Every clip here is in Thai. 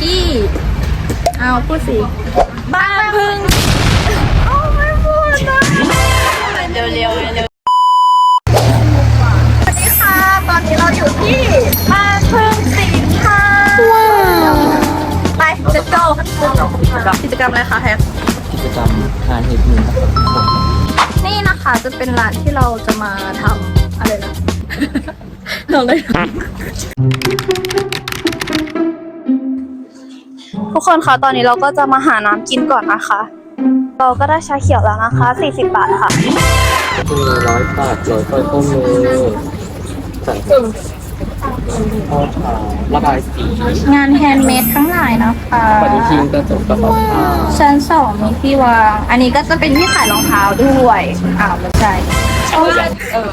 ที่ เอาพูดสิ บ้านพึ่งโอ้ไม่พูดนะเร็วๆเร็วสวัสดีค่ะ ตอนนี้เราอยู่ที่บ้านพึ่งสิงห์ค่ะว้าวไป let's go กิจกรรมอะไรคะแฮกกิจกรรมทานเฮดมินครับนี่นะคะจะเป็นร้านที่เราจะมาทำอะไรนะเราเลย ทุกคนคะตอนนี้เราก็จะมาหาน้ำกินก่อนนะคะ เราก็ได้ชาเขียวแล้วนะคะ 40 บาทค่ะก็มีร้อยบาทร้อยก้อยข้อมือใส่ทอดขาระบายสีงานแฮนด์เมดทั้งหลายนะคะปฏิทินกระจกกระเป๋าผ้าชั้นสองมีที่วาง อันนี้ก็จะเป็นที่ขายรองเท้าด้วยอ้าวไม่ใช่เออ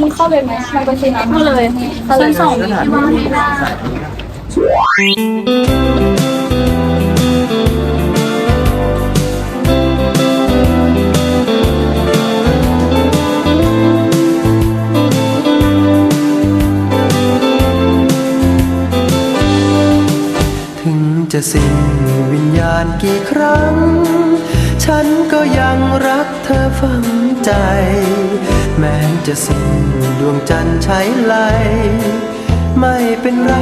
มึงเข้าเลยไหมมันเป็นสีน้ำเข้าเลยชั้นสองมีที่วางไม่ได้ จะสิ้นวิญญาณกี่ครั้ง ฉันก็ยังรักเธอฝังใจ แม้จะสิ้นดวงจันทร์ใช้ไหล ไม่เป็นไร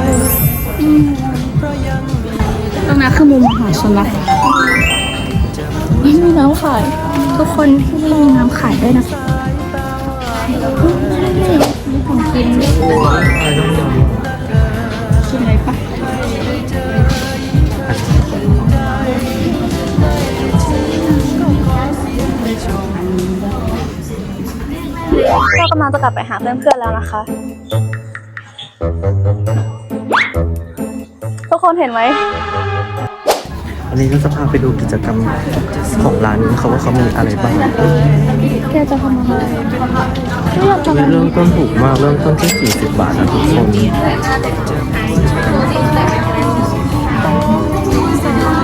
เพราะยังมีตรงนั้นคือมุมมหาชนนะคะไม่มีน้ำขาย ทุกคนที่นี่มีน้ำขายด้วยนะคะมีของกินด้วยกินอะไรปะ เรากำลังจะกลับไปหาเพื่อนๆแล้วนะคะ ทุกคนเห็นไหมอันนี้ก็จะพาไปดูกิจกรรมของร้านนี้เขาว่าเขามีอะไรบ้างแกจะทำอะไรเริ่มต้นถูกมากเริ่มต้นที่ 40 บาทนะทุกคน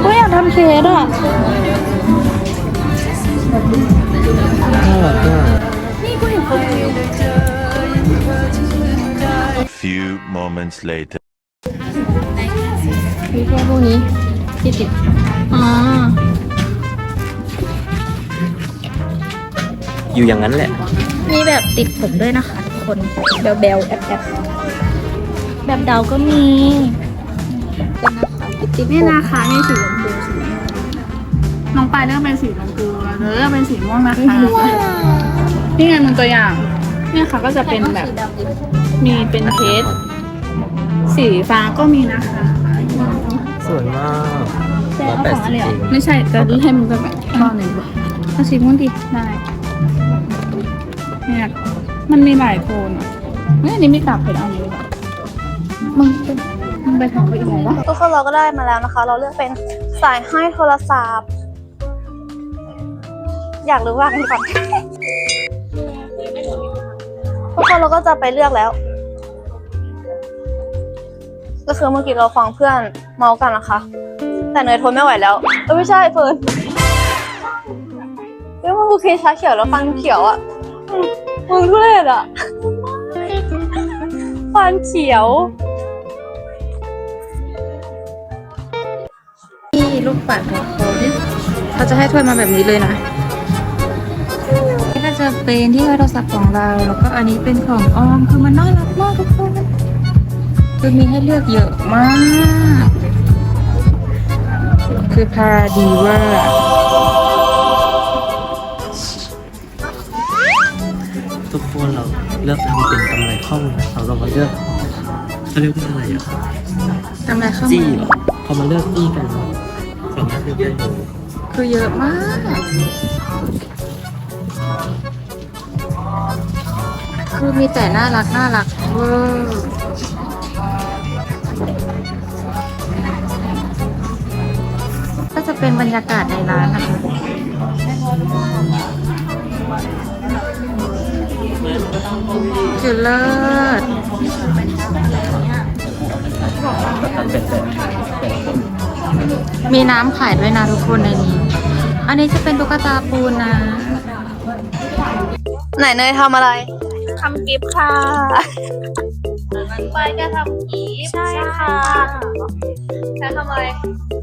ก็อยากทำเค้กอะน่ารักมา moments later. มีแค่พวกนี้ที่ติดอ๋ออยู่อย่างนั้นแหละ มีแบบติดผมด้วยนะคะทุกคนเบลเบลแอบแอบแบบเดาก็มีเป็นนะคะติดนี่ผมนะคะนี่สีชมพูสีน้องปลายเลือกเป็นสีชมพูแล้วเลือกเป็นสีม่วงนะคะนี่ไงมันตัวอย่างเนี่ยค่ะก็จะเป็นแบบสีดำดิมีเป็นเพชร สีฟ้าก็มีนะคะสวยมากแต่ร้อยเอาแปขดองสิอะบไรเออะงไม่ใช่แต่ให้มันก็แบบข้อหนึ่งเอาสีม่วงดิได้เนี่ยมันมีหลายโทนอะเฮ้ยอันนี้ไม่กลับเป็นเอานี้แบบมึงเป็นมึงไปทำไปอีกไหนวะทุกคนเราก็ได้มาแล้วนะคะ เราเลือกเป็นสายห้อยโทรศัพท์ อยากรู้ว่ากันก่อนทุกคนเราก็จะไปเลือกแล้ว ก็คือเมื่อกี้เราฟังเพื่อนเมากันนะคะ แต่เนยทนไม่ไหวแล้วเออไม่ใช่เฟิร์นเฮ้ยมึงกูเคชาเขียวแล้วฟันเขียวอะมึงทุเรศอะฟันเขียวนี่ลูกปัดของเขาเนี่เขาจะให้ถ้วยมาแบบนี้เลยนะนี่ก็จะเป็นที่โทรศัพท์ของเรา แล้วก็อันนี้เป็นของออมคือมันน่ารักมากทุกคน คือมีให้เลือกเยอะมาก คือพาดีว่า ทุกคนเราเลือกทำเป็นกำไรข้อมือเราเรามาเลือกเขาเรียกว่าอะไรอะทำไมเข้าจี้มาเหรอเขามาเลือกจี้กันสามารถเลือกได้เลยคือเยอะมาก คือมีแต่น่ารักน่ารักเวอร์ ก็จะเป็นบรรยากาศในร้านนะคะคือเลิศทำเป็นแบบแต่ละคนมีน้ำขายด้วยนะทุกคนในนี้ อันนี้จะเป็นตุ๊กตาปูนนะ ไหนเนยทำอะไร ทำกิฟต์ค่ะไปแกทำกีใช่ ค่ะแกทำอะไร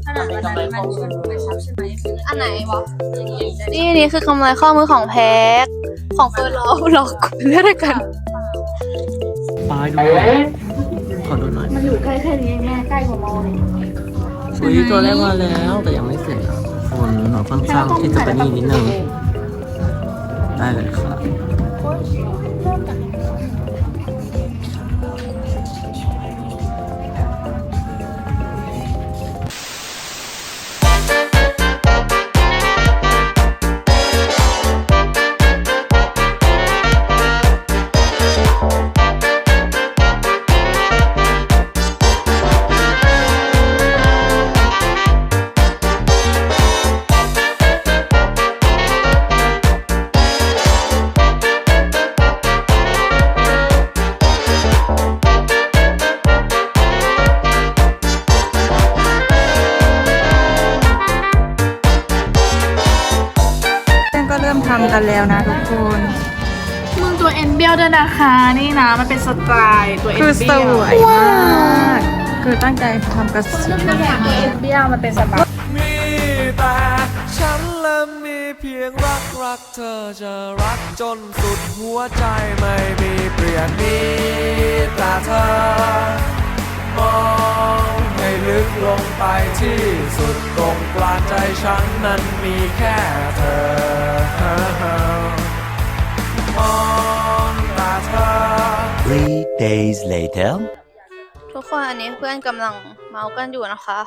ขนาดวันนั้นมันชวนไปช็อปใช่ไหมซื้ออันไหนวะนี่นี่คือกำไรข้อมือของแพ็คของเฟิร์นเราเราเลือกกันปลายดูหน่อยขอดูหน่อยมันอยู่ใกล้แค่นี้แม่ใกล้กว่าโมเลยอุ้ยตัวแรกมาแล้วแต่ยังไม่เสร็จอะคนเราค่อนข้างที่จะประณีตนิดนึงได้เลยครั เพื่อนก็เริ่มทำกันแล้วนะทุกคน มึงตัวเอ็นเบี้ยวด้วยนะคะ นี่นะมันเป็นสไตล์ตัวเอ็นคือสเบี้ยววยมากคือตั้งใจทำกระสีตัวเอ็นเบี้ยวมันเป็นสไตล์มีแต่ฉันและมีเพียงรักรักเธอจะรักจนสุดหัวใจไม่มีเปลี่ยนมี ลึกลงไปที่สุดตรงกลางใจฉันนั้นมีแค่เธอ มองแต่เธอ Three days later. ทุกคนอันนี้เพื่อนกำลังเมาส์กันอยู่นะคะ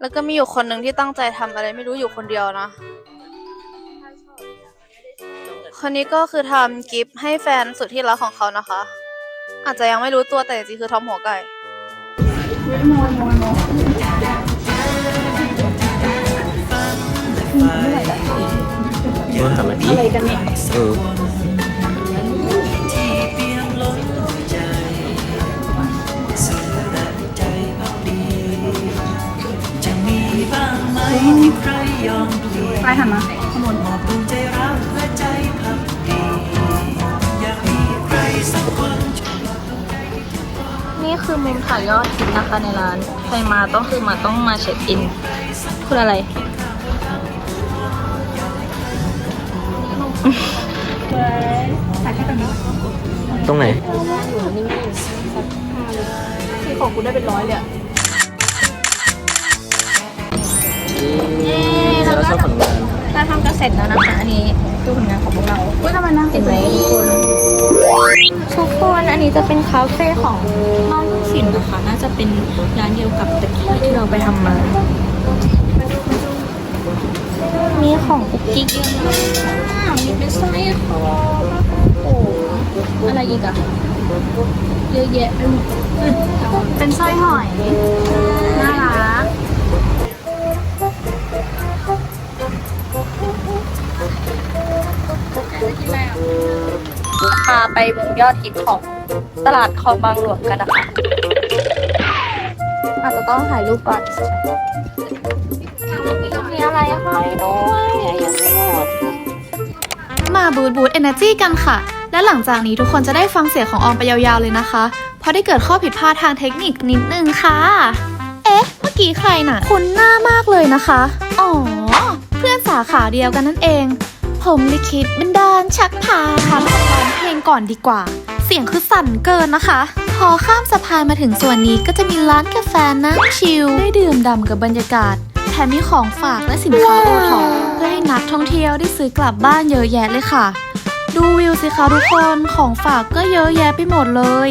แล้วก็มีอยู่คนหนึ่งที่ตั้งใจทำอะไรไม่รู้อยู่คนเดียวนะ คนนี้ก็คือทำกิฟต์ให้แฟนสุดที่รักของเขานะคะ อาจจะยังไม่รู้ตัวแต่จริงๆคือทอมหัวไก่ โดนทำแบบนี้อะไรกันเนี่ยเออไปหันมานี่คือมุมถ่ายยอดคลิปนะคะในร้าน ใครมาต้องคือมาต้องมาเช็คอินพูดอะไร ตรงไหนที่ของกูได้เป็นร้อยเลยอะเราชอบผลงานเราทำกันเสร็จแล้วนะคะอันนี้คือผลงานของพวกเราอุ้ยทำไมนั่งเห็นไหมทุกคนทุกคนอันนี้จะเป็นคาเฟ่ของน้องลูกศิลป์นะคะน่าจะเป็นร้านเดียวกับตะกี้ที่เราไปทำมา มีของกุ๊กกิ๊กเยอะมากมีเป็นสร้อยคอโอ้โหอะไรอีกอะเยอะแยะไปหมดเป็นสร้อยหอย น่ารักพาไปมุมยอดฮิตของตลาดคลองบางหลวงกันนะคะ อาจจะต้องถ่ายรูปก่อน มีอะไรให้ด้วยยังไม่หมดมาบูทบูทเอเนจีกันค่ะ และหลังจากนี้ทุกคนจะได้ฟังเสียงของออมไปยาวๆเลยนะคะ เพราะได้เกิดข้อผิดพลาดทางเทคนิคนิดนึงค่ะ เอ๊ะ เมื่อกี้ใครน่ะ คุณหน้ามากเลยนะคะ อ๋อ เพื่อนสาขาเดียวกันนั่นเอง ผมลิขิตบันดาลชักพาทำสะพานเพลงก่อนดีกว่า เสียงคือสั่นเกินนะคะพอข้ามสะพานมาถึงส่วนนี้ก็จะมีร้านกาแฟนั่งชิลได้ดื่มด่ำกับบรรยากาศ มมีของฝากและสินค้าโอท็อปเพื่อให้นักท่องเที่ยวได้ซื้อกลับบ้านเยอะแยะเลยค่ะ ดูวิวสิคะทุกคนของฝากก็เยอะแยะไปหมดเลย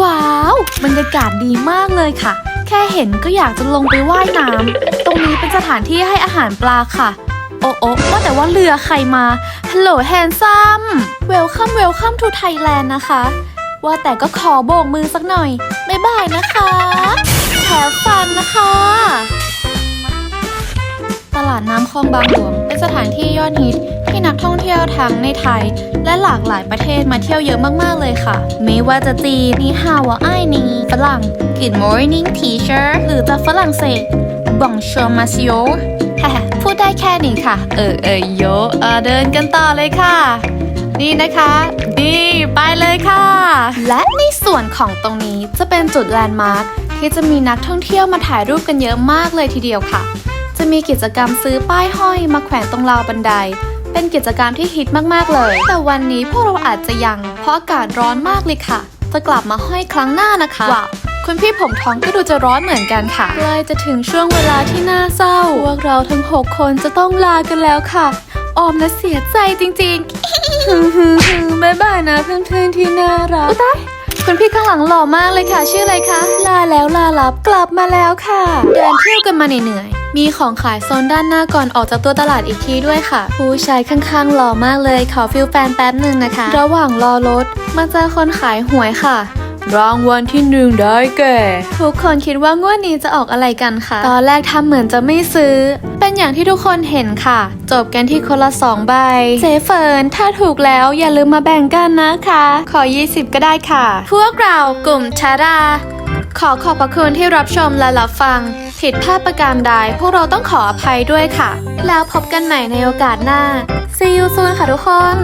ว้าว บรรยากาศดีมากเลยค่ะ แค่เห็นก็อยากจะลงไปว่ายน้ำตรงนี้เป็นสถานที่ให้อาหารปลาค่ะ โอ้โอ้ว่าแต่ว่าเรือใครมาฮัลโหลแฮนซัมเวลคัมเวลคัมทูไทยแลนด์นะคะ ว่าแต่ก็ขอโบกมือสักหน่อยบ๊ายบายนะคะแฮฟฟันนะคะ ลาดน้ำคลองบางหลวง เป็นสถานที่ยอดฮิตที่นักท่องเที่ยวทั้งในไทย และหลากหลายประเทศมาเที่ยวเยอะมากๆเลยค่ะ ไม่ว่าจะจีนนีฮาวาไอนี่ฝรั่ง Good morning teacher หรือจะฝรั่งเศส Bonjour monsieur ฮ่าพูดได้แค่นี้ค่ะ เออเออโยเออเดินกันต่อเลยค่ะ นี่นะคะดีไปเลยค่ะ และในส่วนของตรงนี้จะเป็นจุดแลนด์มาร์คที่จะมีนักท่องเที่ยวมาถ่ายรูปกันเยอะมากเลยทีเดียวค่ะ จะมีกิจกรรมซื้อป้ายห้อยมาแขวนตรงราวบันได เป็นกิจกรรมที่ฮิตมากๆเลย แต่วันนี้พวกเราอาจจะยัง เพราะอากาศร้อนมากเลยค่ะ จะกลับมาห้อยครั้งหน้านะคะว้าวคุณพี่ผมทองก็ดูจะร้อนเหมือนกันค่ะ ใกล้จะถึงช่วงเวลาที่น่าเศร้า พวกเราทั้ง 6 คนจะต้องลากันแล้วค่ะ ออมนะเสียใจจริงๆฮึฮึฮึบ๊ายบายนะเพื่อนๆที่น่ารักอุ๊ยตายคุณพี่ข้างหลังหล่อมากเลยค่ะ ชื่ออะไรคะ ลาแล้วลา ลับกลับมาแล้วค่ะ เดินเที่ยวกันมาเหนื่อยๆมีของขายโซนด้านหน้าก่อนออกจากตัวตลาดอีกทีด้วยค่ะ ผู้ชายข้างๆหล่อมากเลยขอฟิลแฟนแป๊บหนึ่งนะคะ ระหว่างรอรถมาเจอคนขายหวยค่ะรางวัลที่หนึ่งได้แก่ ทุกคนคิดว่างวดนี้จะออกอะไรกันคะตอนแรกทำเหมือนจะไม่ซื้อ เป็นอย่างที่ทุกคนเห็นค่ะ จบกันที่คนละสองใบเจเฟิร์นถ้าถูกแล้วอย่าลืมมาแบ่งกันนะคะ ขอ 20 ก็ได้ค่ะ พวกเรากลุ่มชาดา ขอขอบพระคุณที่รับชมและรับฟัง ผิดพลาดประการใดพวกเราต้องขออภัยด้วยค่ะ แล้วพบกันใหม่ในโอกาสหน้า See you soon ค่ะทุกคน